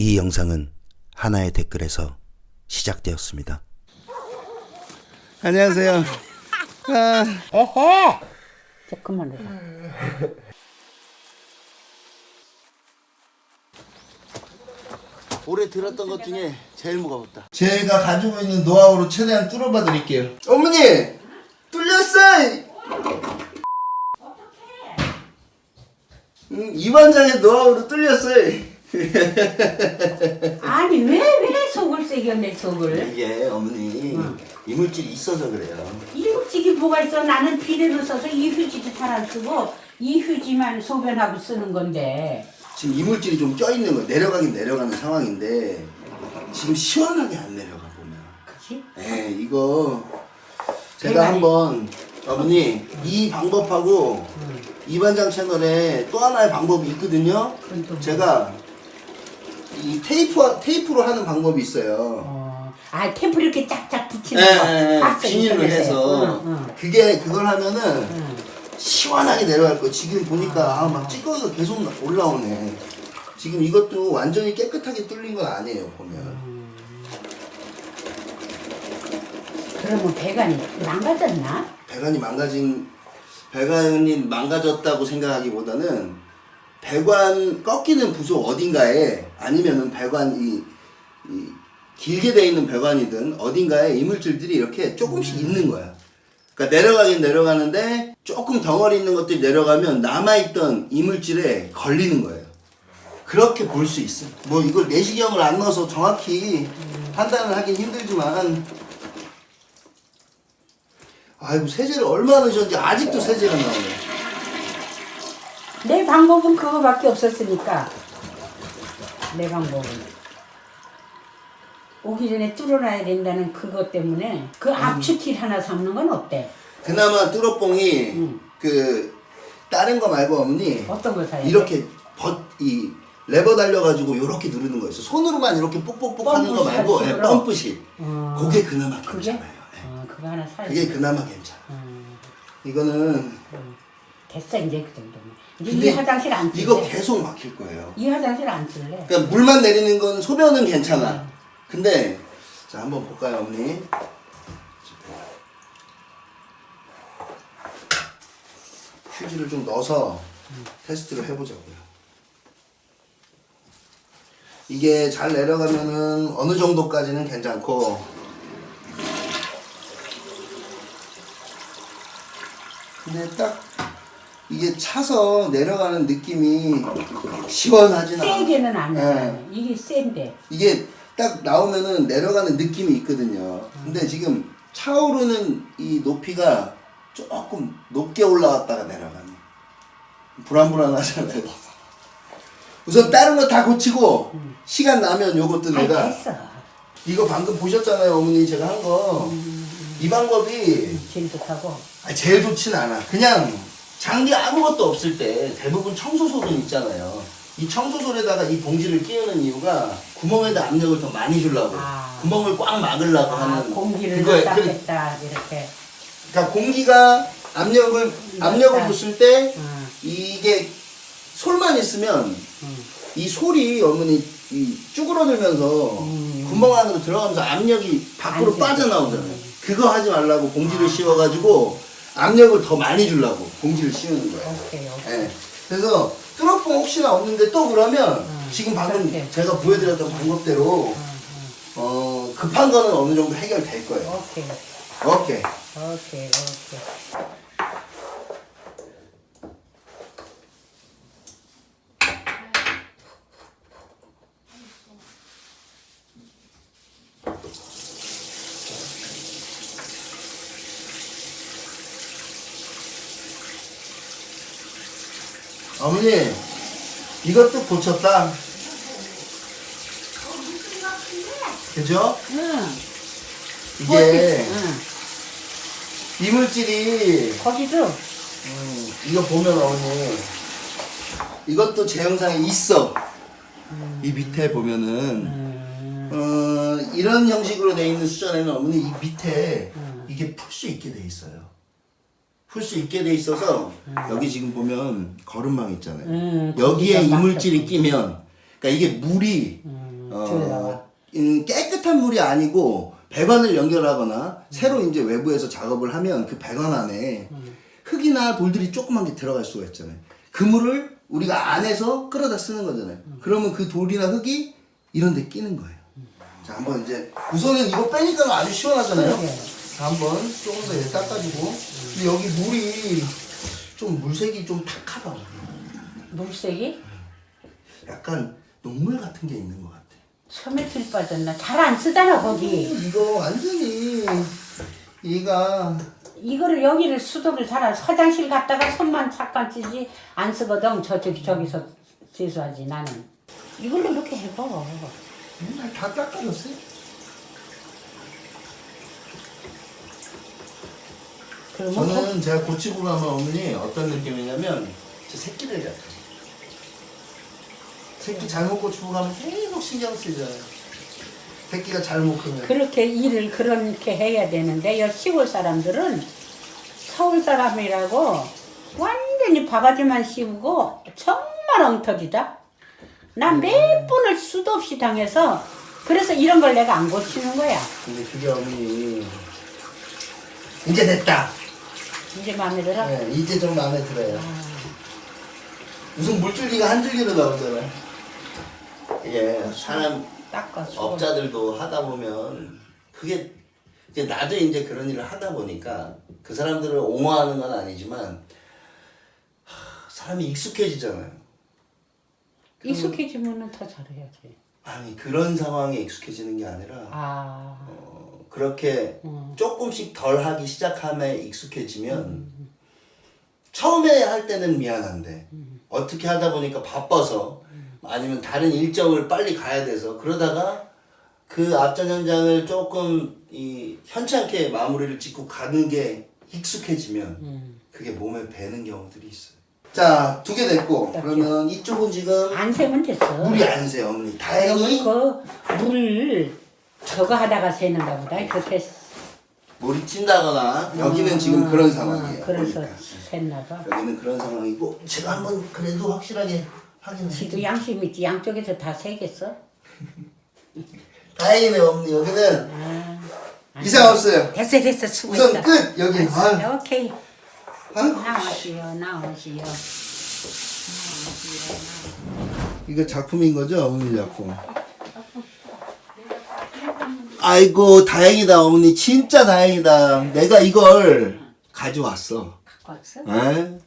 이 영상은 하나의 댓글에서 시작되었습니다. 안녕하세요. 아, 에헤. 이제 그만해라. 올해 들었던 것 중에 제일 무겁다. 제가 가지고 있는 노하우로 최대한 뚫어봐 드릴게요. 어머니! 뚫렸어! 음, 이반장의 노하우로 뚫렸어요. 아니 왜 왜 속을 새겼네 속을? 이게 어머니 이물질이 있어서 그래요. 이국직이 뭐가 있어? 나는 비료를 써서 이 휴지도 잘 안 쓰고 이 휴지만 소변하고 쓰는 건데. 지금 이물질이 좀 껴있는 거예요. 내려가긴 내려가는 상황인데 지금 시원하게 안 내려가 보면. 그치? 네, 이거 제가. 한번 어머니 이 방법하고 이반장 채널에 또 하나의 방법이 있거든요. 그건 또 제가 이 테이프 테이프로 하는 방법이 있어요. 어. 아 테이프 이렇게 짝짝 붙이는 예, 거. 예, 예. 봤어, 비닐로 인터넷에. 해서 응, 응, 그게 그걸 하면은 응. 시원하게 내려갈 거. 지금 보니까 아, 막 찌꺼기가 계속 나- 올라오네. 지금 이것도 완전히 깨끗하게 뚫린 건 아니에요 보면. 그러면 배관이 망가졌나? 배관이 망가진 배관이 망가졌다고 생각하기보다는 배관 꺾이는 부속 어딘가에 아니면은 배관 이, 이 길게 돼 있는 배관이든 어딘가에 이물질들이 이렇게 조금씩 있는 거야. 그러니까 내려가긴 내려가는데 조금 덩어리 있는 것들이 내려가면 남아있던 이물질에 걸리는 거예요. 그렇게 볼 수 있어. 뭐 이걸 내시경을 안 넣어서 정확히 판단을 하긴 힘들지만 아이고 세제를 얼마나 넣으셨는지 아직도 세제가 나오네. 내 방법은 그거밖에 없었으니까. 내 방법은. 오기 전에 뚫어놔야 된다는 그것 때문에 그 압축킬 하나 삼는 건 어때? 그나마 뚜러뽕이 음. 그 다른 거 말고 어머니 어떤 걸 사야 돼? 이렇게 벗이 레버 달려가지고 이렇게 누르는 거 있어. 손으로만 이렇게 뽁뽁뽁 하는 거 말고 예, 식으로? 펌프식. 어. 그게 그나마 그게? 괜찮아요. 예. 어, 그거 하나 사야 그게 돼. 그나마 괜찮아. 음, 이거는 음. 됐어 이제 그 정도면. 근데 이 화장실 안 쓸래. 이거 계속 막힐 거예요. 이 화장실 안 쓸래. 그러니까 물만 내리는 건 소변은 괜찮아. 음. 근데 자 한번 볼까요, 어머니? 휴지를 좀 넣어서 테스트를 해보자고요. 이게 잘 내려가면은 어느 정도까지는 괜찮고 근데 딱 이게 차서 내려가는 느낌이 시원하진 않아. 세게는 안 해. 예. 이게 센데. 이게 딱 나오면은 내려가는 느낌이 있거든요. 근데 지금 차오르는 이 높이가 조금 높게 올라왔다가 내려가네. 불안불안하잖아요. 우선 다른 거 다 고치고 시간 나면 요것도 아이 내가 됐어. 이거 방금 보셨잖아요, 어머니 제가 한 거. 이 방법이 제일 좋다고. 아, 제일 좋진 않아. 그냥 장비 아무것도 없을 때 대부분 청소솔은 있잖아요. 이 청소솔에다가 이 봉지를 끼우는 이유가 구멍에다 압력을 더 많이 주려고 아. 구멍을 꽉 막으려고 아, 하는 공기를 그거에- 넣다 그- 뺐다 이렇게. 그러니까 공기가 압력을 압력을 넣었다. 줬을 때 음. 이게 솔만 있으면 음. 이 솔이 어머니 이 쭈그러들면서 음. 구멍 안으로 들어가면서 압력이 밖으로. 빠져나오잖아요. 그거 하지 말라고 봉지를 씌워가지고 압력을 더 많이 주려고 봉지를 씌우는 거예요. 오케이 오케이. 예. 그래서 뚜러뽕 혹시나 없는데 또 그러면 음, 지금 방금 그렇게. 제가 보여드렸던 방법대로 어, 급한 거는 어느 정도 해결될 거예요. 오케이 오케이. 오케이 오케이. 어머니 이것도 고쳤다. 그죠? 응. 이게 응. 이물질이 거기도 음, 이거 보면 어머니 이것도 제 영상에 있어. 이 밑에 보면은 음. 어, 이런 형식으로 돼 있는 수전에는 어머니 이 밑에 이게 풀 수 있게 돼 있어요. 풀 수 있게 돼 있어서 여기 지금 보면 거름망 있잖아요. 음, 여기에 거기가 이물질이 끼면 그러니까 이게 물이 음. 들어가. 음, 깨끗한 물이 아니고 배관을 연결하거나 새로 이제 외부에서 작업을 하면 그 배관 안에 흙이나 돌들이 조그만 게 들어갈 수가 있잖아요. 그 물을 우리가 안에서 끌어다 쓰는 거잖아요. 그러면 그 돌이나 흙이 이런 데 끼는 거예요. 자, 한번 이제 우선은 이거 빼니까 아주 시원하잖아요. 그러게. 자, 한번 조금 더 닦아주고 근데 여기 물이 좀 물색이 좀 탁하다. 물색이 약간 녹물 같은 게 있는 것 같아. 처음에 들 빠졌나? 잘 안 쓰잖아 거기. 이거 완전히 얘가 이거를 여기를 수도를 달아 화장실 갔다가 손만 잠깐 쓰지 안 쓰거든. 저쪽 저기서 세수하지 나는. 이걸로 이렇게 해봐. 맨날 다 닦아줬어요. 그러면 저는 제가 고치고 가면 어머니 어떤 느낌이냐면 저 새끼들 같아. 새끼 잘못 고치고 가면 계속 신경 쓰잖아요. 새끼가 잘못 크면. 그렇게 일을 그렇게 해야 되는데 여 시골 사람들은 서울 사람이라고 완전히 바가지만 씌우고 정말 엉터리다. 난몇 번을 수도 없이 당해서 그래서 이런 걸 내가 안 고치는 거야. 근데 그게 어머니 이제 됐다. 이제 마음에 들어? 네, 이제 좀 마음에 들어요. 무슨 물줄기가 한 줄기로 나오잖아요. 이게 사람 닦아 수고. 업자들도 하다 보면 그게 이제 나도 이제 그런 일을 하다 보니까 그 사람들을 옹호하는 건 아니지만 하, 사람이 익숙해지잖아요. 익숙해지면은 더 잘해야지. 아니 그런 상황에 익숙해지는 게 아니라 아, 어, 그렇게 조금씩 덜 하기 시작함에 익숙해지면 처음에 할 때는 미안한데 어떻게 하다 보니까 바빠서 아니면 다른 일정을 빨리 가야 돼서 그러다가 그 앞전 현장을 조금 이 현찮게 마무리를 짓고 가는 게 익숙해지면 그게 몸에 배는 경우들이 있어요. 자, 두 개 됐고 그러면 이쪽은 지금 안 세면 됐어. 물이 안 새요, 어머니. 다행히 그 물 저거 하다가 새는가 보다. 그렇게 물이 튄다거나 여기는 지금 그런 상황이에요. 어, 그래서 보니까. 샜나 봐. 여기는 그런 상황이고 제가 한번 그래도 확실하게 확인해. 지도 양심 있지. 양쪽에서 다 새겠어? 다행이네요, 어머니. 여기는 아, 이상 없어요. 됐어 됐어 수고했다. 끝 여기. 아유, 오케이. 아유, 나오시오 나오시오. 이거 작품인 거죠, 어머니 작품. 아이고 다행이다, 어머니. 진짜 다행이다. 내가 이걸 가져왔어. 갖고 왔어? 에?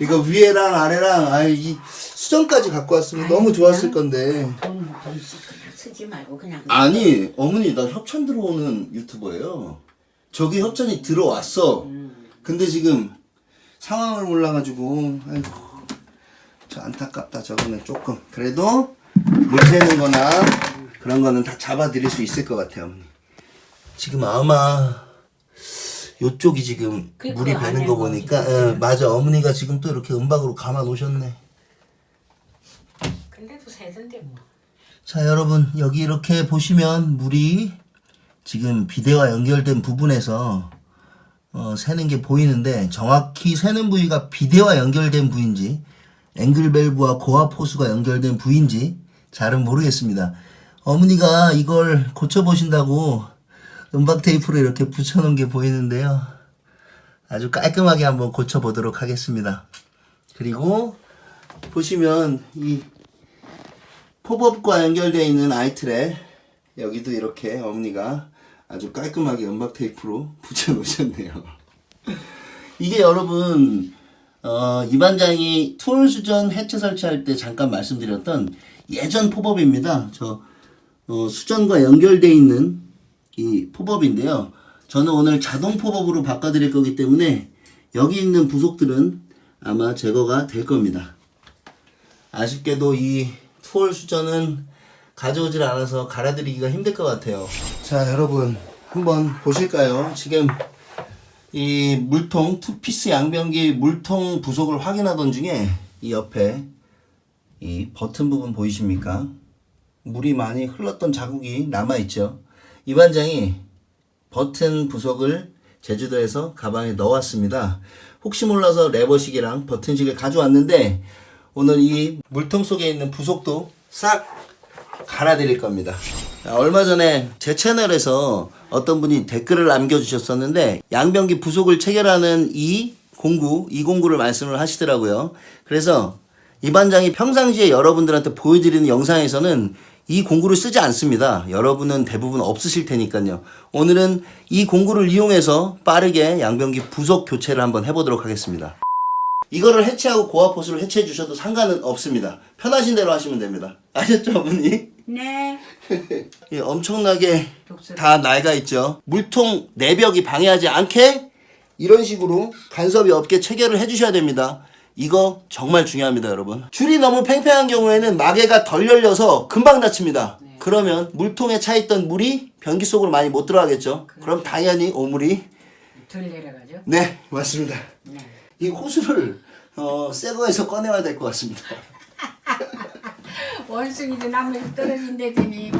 이거 위에랑 아래랑 아이 수정까지 갖고 왔으면 너무 좋았을 건데. 돈, 돈 쓰- 그냥 쓰지 말고 그냥. 아니 어머니 나 협찬 들어오는 유튜버예요. 저기 협찬이 들어왔어. 근데 지금 상황을 몰라가지고 아이고 저 안타깝다 저거는 조금 그래도 물 새는 거나 그런 거는 다 잡아 드릴 수 있을 것 같아요 어머니. 지금 아마 요쪽이 지금 물이 배는 거 아니야, 보니까. 예, 맞아 어머니가 지금 또 이렇게 은박으로 감아 놓으셨네. 근데도 새던데 뭐. 자 여러분 여기 이렇게 보시면 물이 지금 비대와 연결된 부분에서 어, 새는 게 보이는데 정확히 새는 부위가 비대와 연결된 부위인지 앵글밸브와 고압 호수가 연결된 부위인지 잘은 모르겠습니다. 어머니가 이걸 고쳐보신다고 은박 테이프를 이렇게 붙여놓은 게 보이는데요. 아주 깔끔하게 한번 고쳐보도록 하겠습니다. 그리고 보시면 이 팝업과 연결되어 있는 아이트랩 여기도 이렇게 어머니가 아주 깔끔하게 연박 테이프로 붙여 놓으셨네요. 이게 여러분 어, 이 반장이 투홀 수전 해체 설치할 때 잠깐 말씀드렸던 예전 팝업입니다. 저 어, 수전과 연결되어 있는 이 팝업인데요. 저는 오늘 자동 팝업으로 바꿔드릴 거기 때문에 여기 있는 부속들은 아마 제거가 될 겁니다. 아쉽게도 이 투홀 수전은 가져오질 않아서 갈아드리기가 힘들 것 같아요. 자, 여러분 한번 보실까요? 지금 이 물통 투피스 양변기 물통 부속을 확인하던 중에 이 옆에 이 버튼 부분 보이십니까? 물이 많이 흘렀던 자국이 남아 있죠. 이 반장이 버튼 부속을 제주도에서 가방에 넣어왔습니다. 혹시 몰라서 레버식이랑 버튼식을 가져왔는데 오늘 이 물통 속에 있는 부속도 싹 갈아드릴 겁니다. 자, 얼마 전에 제 채널에서 어떤 분이 댓글을 남겨주셨었는데 양변기 부속을 체결하는 이 공구, 이 공구를 말씀을 하시더라고요. 그래서 이 반장이 평상시에 여러분들한테 보여드리는 영상에서는 이 공구를 쓰지 않습니다. 여러분은 대부분 없으실 테니까요. 오늘은 이 공구를 이용해서 빠르게 양변기 부속 교체를 한번 해보도록 하겠습니다. 이거를 해체하고 고압호스를 해체해 주셔도 상관은 없습니다. 편하신 대로 하시면 됩니다. 아셨죠, 어머니? 네. 예, 엄청나게. 다 낡아 있죠. 물통 내벽이 방해하지 않게 이런 식으로 간섭이 없게 체결을 해주셔야 됩니다. 이거 정말 중요합니다, 여러분. 줄이 너무 팽팽한 경우에는 마개가 덜 열려서 금방 닫힙니다. 그러면 물통에 차 있던 물이 변기 속으로 많이 못 들어가겠죠. 그럼 당연히 오물이 덜 내려가죠. 네 맞습니다. 네. 이 호수를 어, 새 거에서 꺼내야 될 것 같습니다. 원숭이도 나무에서 떨어진다더니